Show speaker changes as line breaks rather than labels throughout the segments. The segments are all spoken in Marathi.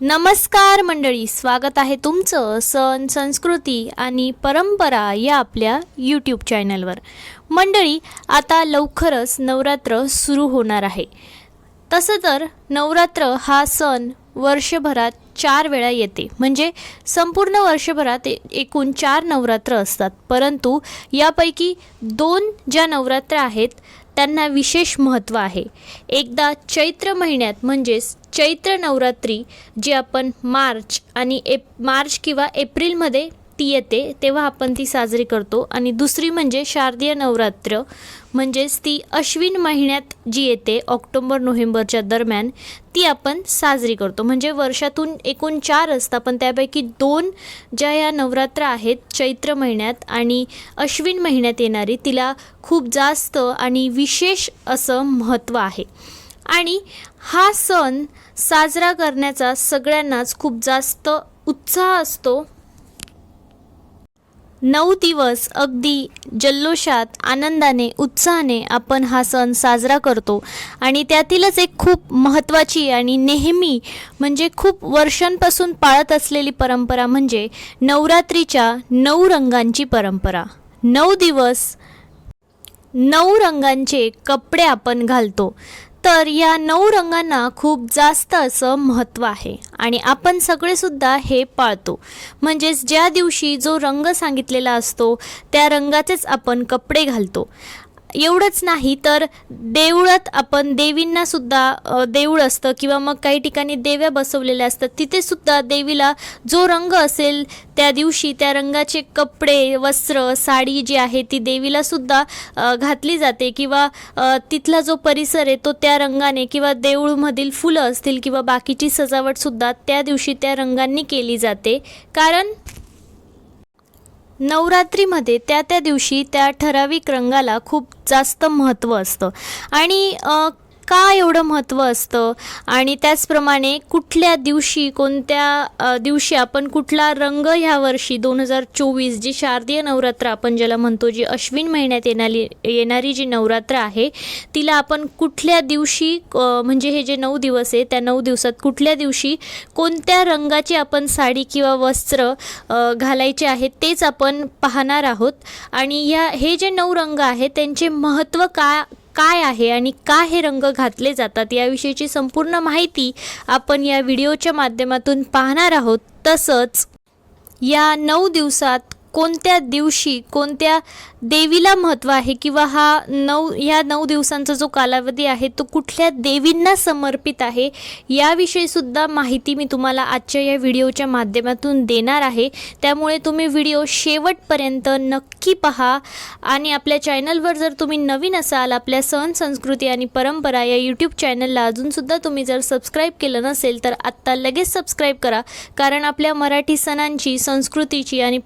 नमस्कार मंडळी स्वागत आहे तुमचं सण संस्कृती आणि परंपरा या आपल्या यूट्यूब चॅनलवर मंडळी आता लवकरच नवरात्र सुरू होणार आहे. तसं तर नवरात्र हा सण वर्षभरात चार वेळा येते. म्हणजे संपूर्ण वर्षभरात एकूण चार नवरात्र असतात. परंतु यापैकी दोन ज्या नवरात्र आहेत त्यांना विशेष महत्त्व आहे. एकदा चैत्र महिन्यात म्हणजेच चैत्र नवरात्री जी आपण मार्च आणि एप मार्च किंवा एप्रिलमध्ये ती येते तेव्हा आपण ती साजरी करतो. आणि दुसरी म्हणजे शारदीय नवरात्र म्हणजेच ती अश्विन महिन्यात जी येते ऑक्टोबर नोव्हेंबरच्या दरम्यान ती आपण साजरी करतो. म्हणजे वर्षातून एकूण चार असतात पण त्यापैकी दोन ज्या या नवरात्र आहेत चैत्र महिन्यात आणि अश्विन महिन्यात येणारी तिला खूप जास्त आणि विशेष असं महत्त्व आहे. आणि हा सण साजरा करण्याचा सगळ्यांनाच खूप जास्त उत्साह असतो. नऊ दिवस अगदी जल्लोषात आनंदाने उत्साहाने आपण हा सण साजरा करतो. आणि त्यातीलच एक खूप महत्त्वाची आणि नेहमी म्हणजे खूप वर्षांपासून पाळत असलेली परंपरा म्हणजे नवरात्रीच्या नऊ रंगांची परंपरा. नऊ दिवस नऊ रंगांचे कपडे आपण घालतो. तर या नऊ रंगांना खूप जास्त असं महत्त्व आहे. आणि आपण सगळेसुद्धा हे पाळतो. म्हणजेच ज्या दिवशी जो रंग सांगितलेला असतो त्या रंगाचेच आपण कपडे घालतो. एवढंच नाही तर देवळात आपण देवींना सुद्धा देऊळ असतं किंवा मग काही ठिकाणी देव्या बसवलेल्या असतात तिथे सुद्धा देवीला जो रंग असेल त्या दिवशी त्या रंगाचे कपडे वस्त्र साडी जी आहे ती देवीला सुद्धा घातली जाते किंवा तिथला जो परिसर आहे तो त्या रंगाने किंवा देऊळमधील फुलं असतील किंवा बाकीची सजावटसुद्धा त्या दिवशी त्या रंगांनी केली जाते. कारण नवरात्रीमध्ये त्या त्या दिवशी त्या ठराविक रंगाला खूप जास्त महत्त्व असतं. आणि का एवढं महत्त्व असतं? आणि त्याचप्रमाणे कुठल्या दिवशी कोणत्या दिवशी आपण कुठला रंग ह्या वर्षी दोन हजार चोवीस जी शारदीय नवरात्र आपण ज्याला म्हणतो जी अश्विन महिन्यात येणारी येणारी जी नवरात्र आहे तिला आपण कुठल्या दिवशी म्हणजे हे जे नऊ दिवस आहे त्या नऊ दिवसात कुठल्या दिवशी कोणत्या रंगाची आपण साडी किंवा वस्त्र घालायचे आहेत तेच आपण पाहणार आहोत. आणि या हे जे नऊ रंग आहेत त्यांचे महत्त्व का काय आहे आणि का हे रंग घातले जातात याविषयीची संपूर्ण माहिती आपण या व्हिडिओच्या माध्यमातून पाहणार आहोत. तसंच या नऊ दिवसात कोणत्या दिवशी कोणत्या देवीला महत्त्व आहे किंवा हा नऊ ह्या नऊ दिवसांचा जो कालावधी आहे तो कुठल्या देवींना समर्पित आहे याविषयीसुद्धा माहिती मी तुम्हाला आजच्या या व्हिडिओच्या माध्यमातून देणार आहे. त्यामुळे तुम्ही व्हिडिओ शेवटपर्यंत नक्की पहा आणि आपल्या चॅनलवर जर तुम्ही नवीन असाल आपल्या सण संस्कृती आणि परंपरा या यूट्यूब चॅनलला अजूनसुद्धा तुम्ही जर सबस्क्राईब केलं नसेल तर आत्ता लगेच सबस्क्राईब करा. कारण आपल्या मराठी सणांची संस्कृतीची आणि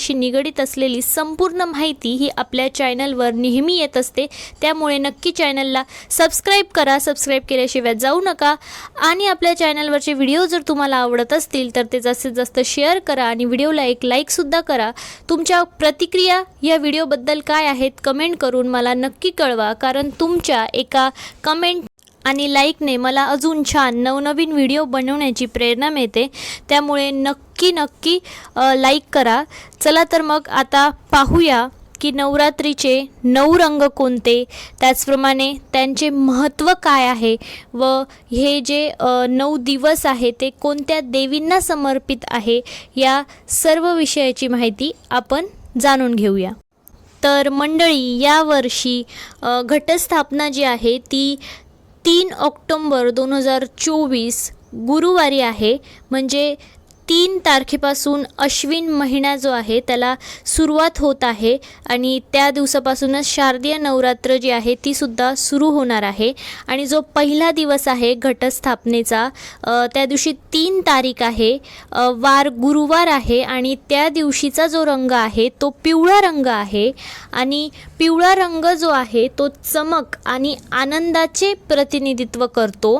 परंपरेशी निगडीत असलेली संपूर्ण माहिती ही आपल्या चॅनलवर नेहमी येत असते. त्यामुळे नक्की चॅनलला सबस्क्राईब करा. सबस्क्राईब केल्याशिवाय जाऊ नका. आणि आपल्या चॅनलवरचे व्हिडिओ जर तुम्हाला आवडत असतील तर ते जास्तीत जास्त शेअर करा आणि व्हिडिओला एक लाईकसुद्धा करा. तुमच्या प्रतिक्रिया या व्हिडिओबद्दल काय आहेत कमेंट करून मला नक्की कळवा. कारण तुमच्या एका कमेंट आणि लाईकने मला अजून छान नवनवीन व्हिडिओ बनवण्याची प्रेरणा मिळते. त्यामुळे नक्की नक्की लाईक करा. चला तर मग आता पाहूया की नवरात्रीचे नऊ रंग कोणते? त्याचप्रमाणे त्यांचे महत्त्व काय आहे? व हे जे नऊ दिवस आहे ते कोणत्या देवींना समर्पित आहे? या सर्व विषयाची माहिती आपण जाणून घेऊया. तर मंडळी यावर्षी घटस्थापना जी आहे ती तीन ऑक्टोंबर दोन हजार चोवीस गुरुवारी आहे. म्हणजे तीन तारखेपासून अश्विन महिना जो आहे त्याला सुरुवात होत आहे आणि त्या दिवसापासूनच शारदीय नवरात्र जी आहे ती सुद्धा सुरू होणार आहे. आणि जो पहिला दिवस आहे घटस्थापनेचा त्या दिवशी तीन तारीख आहे. वार गुरुवार आहे आणि त्या दिवशीचा जो रंग आहे तो पिवळा रंग आहे. आणि पिवळा रंग जो आहे तो चमक आणि आनंदाचे प्रतिनिधित्व करतो.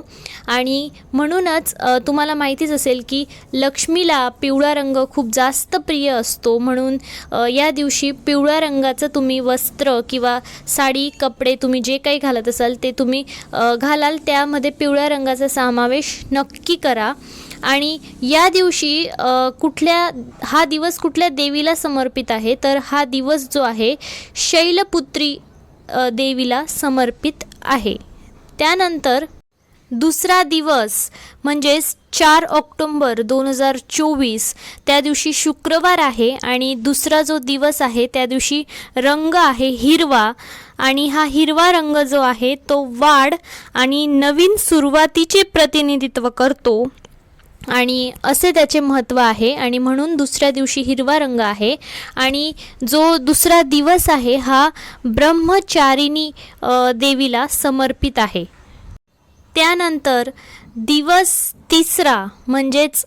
आणि म्हणूनच तुम्हाला माहितीच असेल की लक्ष्मी लक्ष्मीला पिवळा रंग खूप जास्त प्रिय असतो म्हणून या दिवशी पिवळ्या रंगाचं तुम्ही वस्त्र किंवा साडी कपडे तुम्ही जे काही घालत असाल ते तुम्ही घालाल. त्यामध्ये पिवळ्या रंगाचा समावेश नक्की करा. आणि या दिवशी कुठल्या हा दिवस कुठल्या देवीला समर्पित आहे? तर हा दिवस जो आहे शैलपुत्री देवीला समर्पित आहे. त्यानंतर दुसरा दिवस म्हणजेच चार ऑक्टोंबर दोन हजार चोवीस त्या दिवशी शुक्रवार आहे आणि दुसरा जो दिवस आहे त्या दिवशी रंग आहे हिरवा आणि हा हिरवा रंग जो आहे तो वाढ आणि नवीन सुरुवातीचे प्रतिनिधित्व करतो. आणि असे त्याचे महत्त्व आहे आणि म्हणून दुसऱ्या दिवशी हिरवा रंग आहे आणि जो दुसरा दिवस आहे हा ब्रह्मचारिणी देवीला समर्पित आहे. त्यानंतर दिवस तिसरा म्हणजेच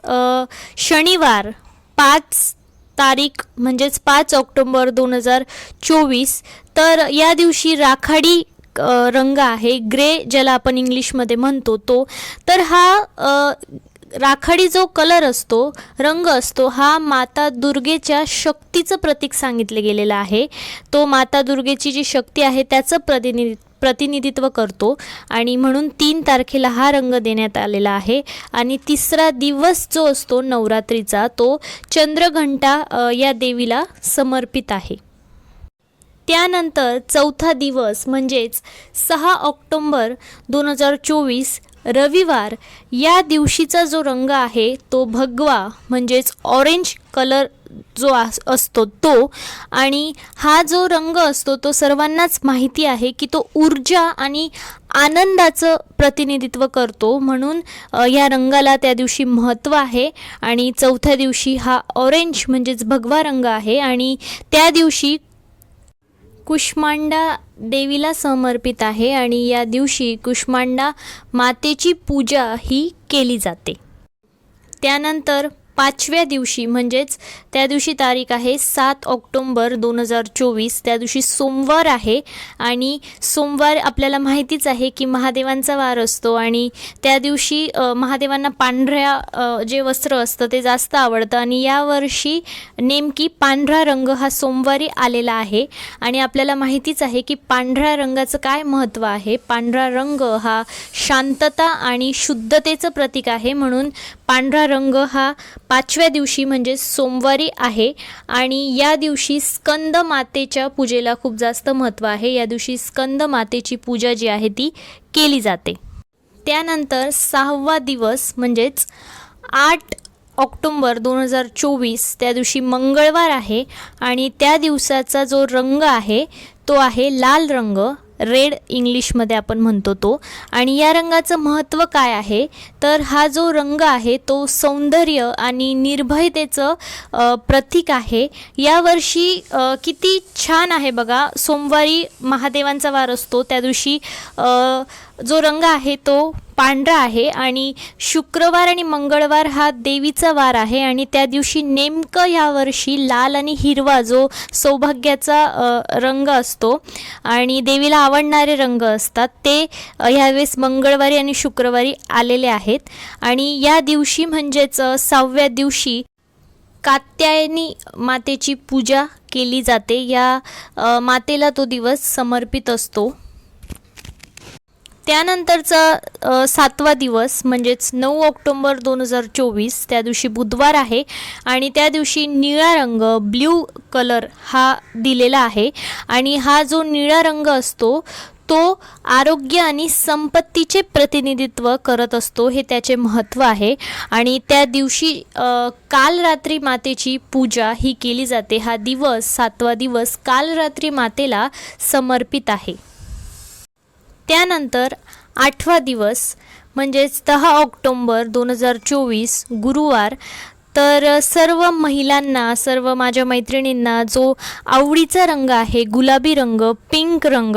शनिवार पाच तारीख म्हणजेच पाच ऑक्टोंबर दोन हजार चोवीस. तर या दिवशी राखाडी रंग आहे ग्रे ज्याला आपण इंग्लिशमध्ये म्हणतो तो. तर हा राखाडी जो कलर असतो रंग असतो हा माता दुर्गेच्या शक्तीचं प्रतीक सांगितलं गेलेलं आहे. तो माता दुर्गेची जी शक्ती आहे त्याचं प्रतिनिधि प्रतिनिधित्व करतो आणि म्हणून तीन तारखेला हा रंग देण्यात आलेला आहे. आणि तिसरा दिवस जो असतो नवरात्रीचा तो चंद्रघंटा या देवीला समर्पित आहे. त्यानंतर चौथा दिवस म्हणजेच सहा ऑक्टोंबर दोन हजार चोवीस रविवार. या दिवशीचा जो रंग आहे तो भगवा म्हणजेच ऑरेंज कलर जो आस- असतो तो. आणि हा जो रंग असतो तो सर्वांनाच माहिती आहे की तो ऊर्जा आणि आनंदाचं प्रतिनिधित्व करतो. म्हणून या रंगाला त्या दिवशी महत्त्व आहे. आणि चौथ्या दिवशी हा ऑरेंज म्हणजेच भगवा रंग आहे. आणि त्या दिवशी कुष्मांडा देवीला समर्पित आहे. आणि या दिवशी कुष्मांडा मातेची पूजा ही केली जाते. त्यानंतर पाचव्या दिवशी म्हणजेच त्या दिवशी तारीख आहे सात ऑक्टोंबर दोन हजार चोवीस. त्या दिवशी सोमवार आहे आणि सोमवार आपल्याला माहितीच आहे की महादेवांचा वार असतो आणि त्या दिवशी महादेवांना पांढऱ्या जे वस्त्र असतं ते जास्त आवडतं आणि यावर्षी नेमकी पांढरा रंग हा सोमवारी आलेला आहे आणि आपल्याला माहितीच आहे की पांढऱ्या रंगाचं काय महत्त्व आहे. पांढरा रंग हा शांतता आणि शुद्धतेचं प्रतीक आहे म्हणून पांढरा रंग हा पाचव्या दिवशी म्हणजे सोमवारी आहे आणि या दिवशी स्कंद मातेच्या पूजेला खूप जास्त महत्त्व आहे. या दिवशी स्कंद मातेची पूजा जी आहे ती केली जाते. त्यानंतर सहावा दिवस म्हणजेच आठ ऑक्टोंबर दोन हजार चोवीस त्या दिवशी मंगळवार आहे आणि त्या दिवसाचा जो रंग आहे तो आहे लाल रंग. रेड इंग्लिशमध्ये आपण म्हणतो तो. आणि या रंगाचं महत्त्व काय आहे? तर हा जो रंग आहे तो सौंदर्य आणि निर्भयतेचं प्रतीक आहे. यावर्षी किती छान आहे बघा. सोमवारी महादेवांचा वार असतो. त्या दिवशी जो रंग आहे तो पांढरा आहे आणि शुक्रवार आणि मंगळवार हा देवीचा वार आहे आणि त्या दिवशी नेमकं यावर्षी लाल आणि हिरवा जो सौभाग्याचा रंग असतो आणि देवीला आवडणारे रंग असतात ते ह्यावेळेस मंगळवारी आणि शुक्रवारी आलेले आहेत. आणि या दिवशी म्हणजेच सहाव्या दिवशी कात्यायनी मातेची पूजा केली जाते. या मातेला तो दिवस समर्पित असतो. त्यानंतरचा सातवा दिवस म्हणजेच नऊ ऑक्टोंबर दोन हजार चोवीस त्या दिवशी बुधवार आहे. आणि त्या दिवशी निळा रंग ब्ल्यू कलर हा दिलेला आहे. आणि हा जो निळा रंग असतो तो आरोग्य आणि संपत्तीचे प्रतिनिधित्व करत असतो हे त्याचे महत्त्व आहे. आणि त्या दिवशी काल रात्री मातेची पूजा ही केली जाते. हा दिवस सातवा दिवस काल रात्री मातेला समर्पित आहे. त्यानंतर आठवा दिवस म्हणजेच दहा ऑक्टोंबर दोन हजार चोवीस गुरुवार तर सर्व महिलांना सर्व माझ्या मैत्रिणींना जो आवडीचा रंग आहे गुलाबी रंग पिंक रंग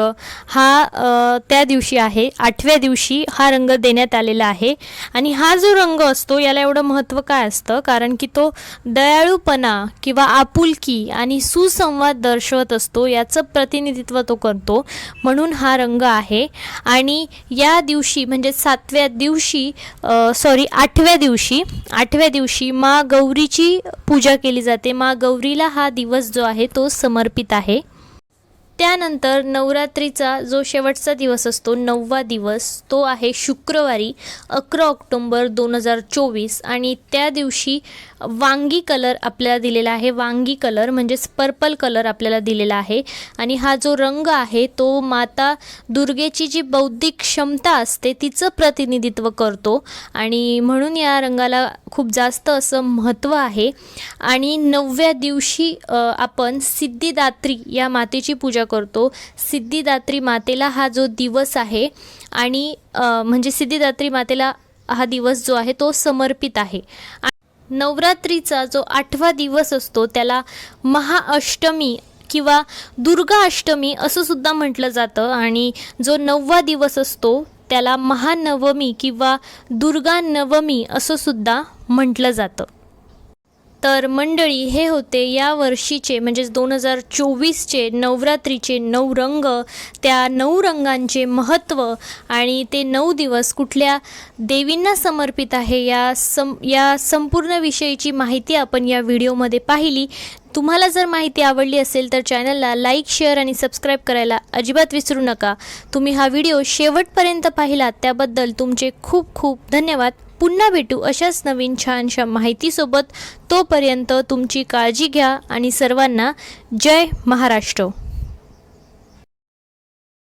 हा त्या दिवशी आहे. आठव्या दिवशी हा रंग देण्यात आलेला आहे. आणि हा जो रंग असतो याला एवढं महत्त्व काय असतं? कारण की तो दयाळूपणा किंवा आपुलकी आणि सुसंवाद दर्शवत असतो याचं प्रतिनिधित्व तो करतो. म्हणून हा रंग आहे. आणि या दिवशी म्हणजे सातव्या दिवशी सॉरी आठव्या दिवशी आठव्या दिवशी मा गौरीची पूजा केली जाते. मा गौरीला हा दिवस जो आहे तो समर्पित आहे. त्यानंतर नवरात्रीचा जो शेवटचा दिवस असतो नववा दिवस तो आहे शुक्रवारी अकरा ऑक्टोंबर दोन हजार चोवीस. आणि त्या दिवशी वांगी कलर आपल्याला दिलेला आहे. वांगी कलर म्हणजेच पर्पल कलर आपल्याला दिलेला आहे. आणि हा जो रंग आहे तो माता दुर्गेची जी बौद्धिक क्षमता असते तिचं प्रतिनिधित्व करतो. आणि म्हणून या रंगाला खूप जास्त असं महत्त्व आहे. आणि नवव्या दिवशी आपण सिद्धिदात्री या मातेची पूजा करतो. सिद्धिदात्री मातेला हा जो दिवस आहे आणि म्हणजे सिद्धिदात्री मातेला हा दिवस जो आहे तो समर्पित आहे. नवरात्रीचा जो आठवा दिवस असतो त्याला महाअष्टमी किंवा दुर्गा अष्टमी असं सुद्धा म्हटलं जातं. आणि जो नववा दिवस असतो त्याला महानवमी किंवा दुर्गा नवमी असं सुद्धा म्हटलं जातं. तर मंडळी हे होते या वर्षीचे म्हणजेच दोन हजार चोवीसचे नवरात्रीचे नऊ रंग. त्या नऊ रंगांचे महत्त्व आणि ते नऊ दिवस कुठल्या देवींना समर्पित आहे या सम या संपूर्ण विषयीची माहिती आपण या व्हिडिओमध्ये पाहिली. तुम्हाला जर माहिती आवडली असेल तर चॅनलला लाईक शेअर आणि सबस्क्राईब करायला अजिबात विसरू नका. तुम्ही हा व्हिडिओ शेवटपर्यंत पाहिलात त्याबद्दल तुमचे खूप खूप धन्यवाद. पुन्हा भेटू अशाच नवीन छानशा माहितीसोबत तोपर्यंत तुमची काळजी घ्या आणि सर्वांना जय महाराष्ट्र.